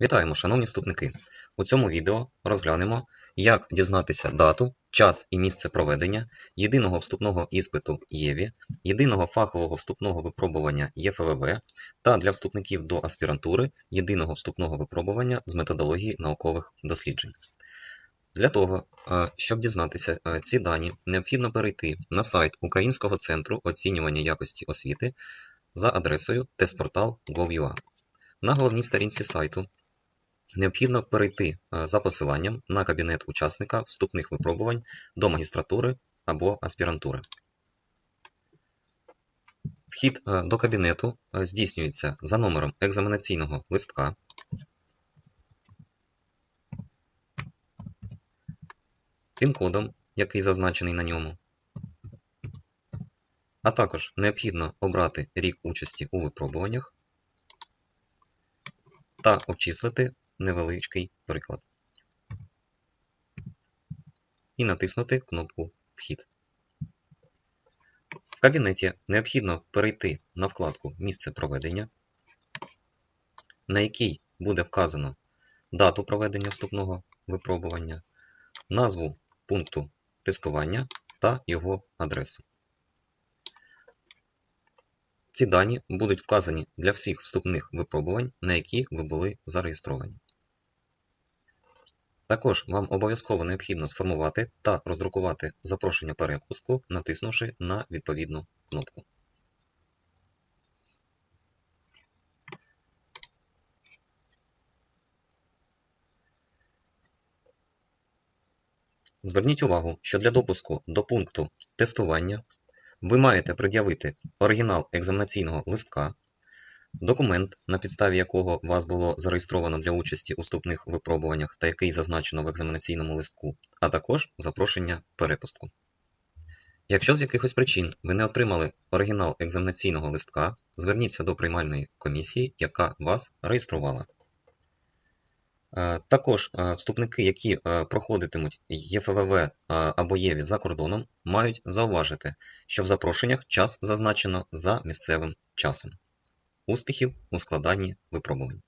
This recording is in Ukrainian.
Вітаємо, шановні вступники! У цьому відео розглянемо, як дізнатися дату, час і місце проведення єдиного вступного іспиту ЄВІ, єдиного фахового вступного випробування ЄФВВ та для вступників до аспірантури єдиного вступного випробування з методології наукових досліджень. Для того, е, щоб дізнатися е, ці дані, необхідно перейти на сайт Українського центру оцінювання якості освіти за адресою testportal.gov.ua. На головній сторінці сайту необхідно перейти е, за посиланням на кабінет учасника вступних випробувань до магістратури або аспірантури. Вхід е, до кабінету е, здійснюється за номером екзаменаційного листка. Пін-кодом, який зазначений на ньому, а також необхідно обрати рік участі у випробуваннях та обчислити невеличкий приклад. І натиснути кнопку Вхід. В кабінеті необхідно перейти на вкладку Місце проведення, на якій буде вказано дату проведення вступного випробування, назву пункту тестування та його адресу. Ці дані будуть вказані для всіх вступних випробувань, на які ви були зареєстровані. Також вам обов'язково необхідно сформувати та роздрукувати запрошення перепуску, натиснувши на відповідну кнопку. Зверніть увагу, що для допуску до пункту тестування ви маєте пред'явити оригінал екзаменаційного листка, документ, на підставі якого вас було зареєстровано для участі у вступних випробуваннях та який зазначено в екзаменаційному листку, а також запрошення перепустку. Якщо з якихось причин ви не отримали оригінал екзаменаційного листка, зверніться до приймальної комісії, яка вас реєструвала. Е, Також е, вступники, які е, проходитимуть ЄФВВ або ЄВІ за кордоном, мають зауважити, що в запрошеннях час зазначено за місцевим часом. Успіхів у складанні випробувань!